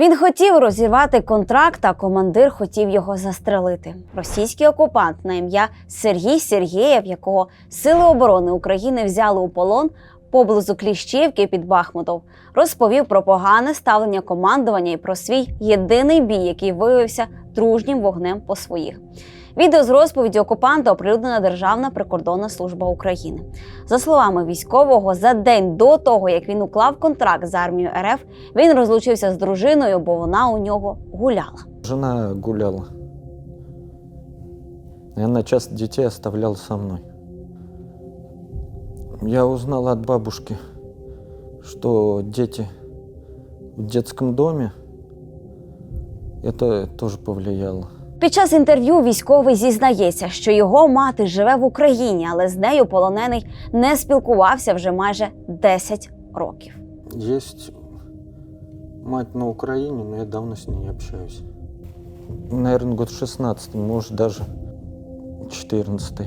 Він хотів розірвати контракт, а командир хотів його застрелити. Російський окупант на ім'я Сергій Сергєєв, якого Сили оборони України взяли у полон поблизу Кліщівки під Бахмутов, розповів про погане ставлення командування і про свій єдиний бій, який виявився дружнім вогнем по своїх. Відео з розповіді окупанта оприлюднена Державна прикордонна служба України. За словами військового, за день до того, як він уклав контракт з армією РФ, він розлучився з дружиною, бо вона у нього гуляла. Жена гуляла. И она часто детей оставляла со мной. Я узнал от бабушки, что дети в детском доме. Это тоже повлияло. Під час інтерв'ю військовий зізнається, що його мати живе в Україні, але з нею полонений не спілкувався вже майже 10 років. Есть мать на Украине, но я давно с ней не общаюсь. Наверное, год 16, может даже 14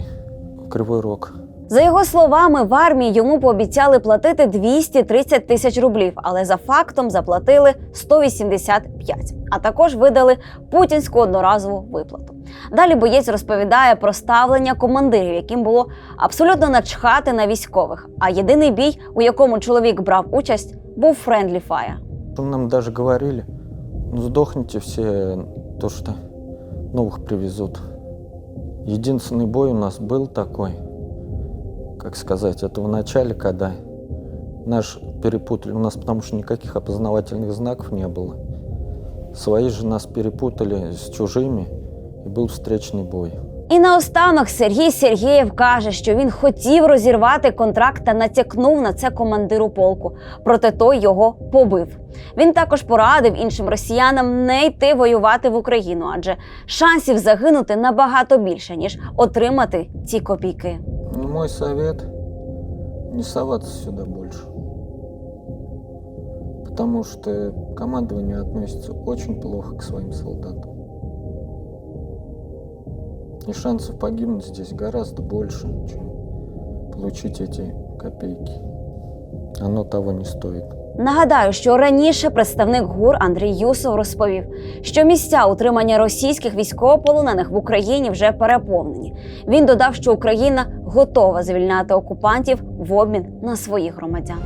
Кривой Рог. За його словами, в армії йому пообіцяли платити 230 тисяч рублів, але за фактом заплатили 185, а також видали путінську одноразову виплату. Далі боєць розповідає про ставлення командирів, яким було абсолютно начхати на військових. А єдиний бій, у якому чоловік брав участь, був френдлі фая. Нам даже говорили, ну сдохните все, то что новых привезут. Единственный бой у нас был такой, как сказать, это в начале, когда наш перепутали, у нас потому что никаких опознавательных знаков не было. Свои же нас перепутали с чужими, и был встречный бой. І наостанок Сергій Сергєєв каже, що він хотів розірвати контракт та натякнув на це командиру полку. Проте той його побив. Він також порадив іншим росіянам не йти воювати в Україну, адже шансів загинути набагато більше, ніж отримати ці копійки. Ну, мой совет – не соваться сюда больше. Потому что командование относится очень плохо к своим солдатам. И шансов погибнуть здесь гораздо больше, чем получить эти копейки. Оно того не стоит. Нагадаю, що раніше представник ГУР Андрій Юсов розповів, що місця утримання російських військовополонених в Україні вже переповнені. Він додав, що Україна готова звільняти окупантів в обмін на своїх громадян.